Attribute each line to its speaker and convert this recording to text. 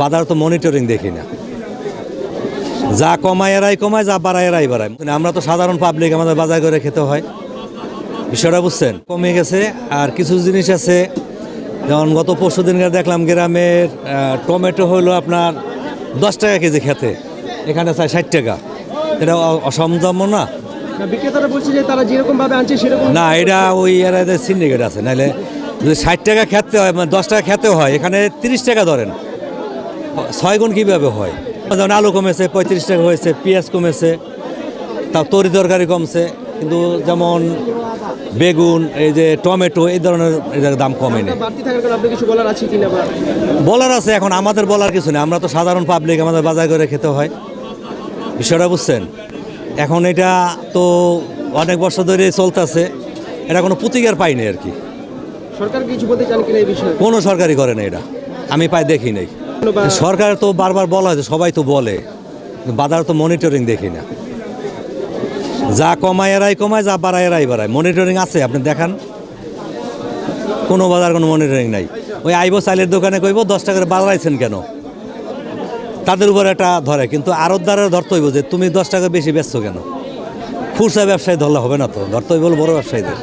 Speaker 1: বাজার তো মনিটরিং দেখি না। যা কমায় এরাই কমায় যা বাড়ায় এরাই বাড়ায়। মানে আমরা তো সাধারণ পাবলিক আমাদের বাজার করে খেতে হয়। বিষয়টা বুঝছেন? কমে গেছে আর কিছু জিনিস আছে। যেমন গত পরশু দিন দেখলাম গ্রামের টমেটো হলো আপনার দশ টাকা কেজি খেতে। এখানে চাই ষাট টাকা। এটা অসমজাম্য না?
Speaker 2: না, বিক্রেতারা বলছে যে তারা যেরকম আনছে সেরকম
Speaker 1: না এটা ওই এরাদের সিন্ডিকেট আছে। নাহলে যদি ষাট টাকা খেতে হয় মানে দশ টাকা খেতে হয় এখানে তিরিশ টাকা ধরেন। ছয় গুণ কীভাবে হয়? যেমন আলু কমেছে পঁয়ত্রিশ টাকা হয়েছে পেঁয়াজ কমেছে তাও তরি তরকারি কমছে কিন্তু যেমন বেগুন এই যে টমেটো এই ধরনের এদের দাম কমেনি
Speaker 2: বলার আছে
Speaker 1: এখন আমাদের বলার কিছু নেই। আমরা তো সাধারণ পাবলিক আমাদের বাজার করে খেতে হয়। বিষয়টা বুঝছেন? এখন এটা তো অনেক বছর ধরে চলতেছে এটা কোনো প্রতিকার পাইনি আর কি।
Speaker 2: সরকার কিছু বলতে চান কিনা এই বিষয়ে?
Speaker 1: কোনো সরকারি করে না এটা। আমি পাই দেখি নাই। সরকার তো বারবার বলা হয়েছে সবাই তো বলে বাজার তো মনিটরিং দেখি না। যা কমায় এরাই কমায়, যা বাড়ায় এরাই বাড়ায়। মনিটরিং আছে, আপনি দেখান। কোনো বাজার কোনো মনিটরিং নাই। ওই আইব চাইলের দোকানে কইব, দশ টাকা বাড়াইছেন কেন? তাদের উপর একটা ধরে, কিন্তু আরতদারের ধরতে হইব যে, তুমি দশ টাকা বেশি বেচছো কেন? খুচরা ব্যবসায়ী ধরলে হবে না তো, ধরতে হইব বড় ব্যবসায়ীদের।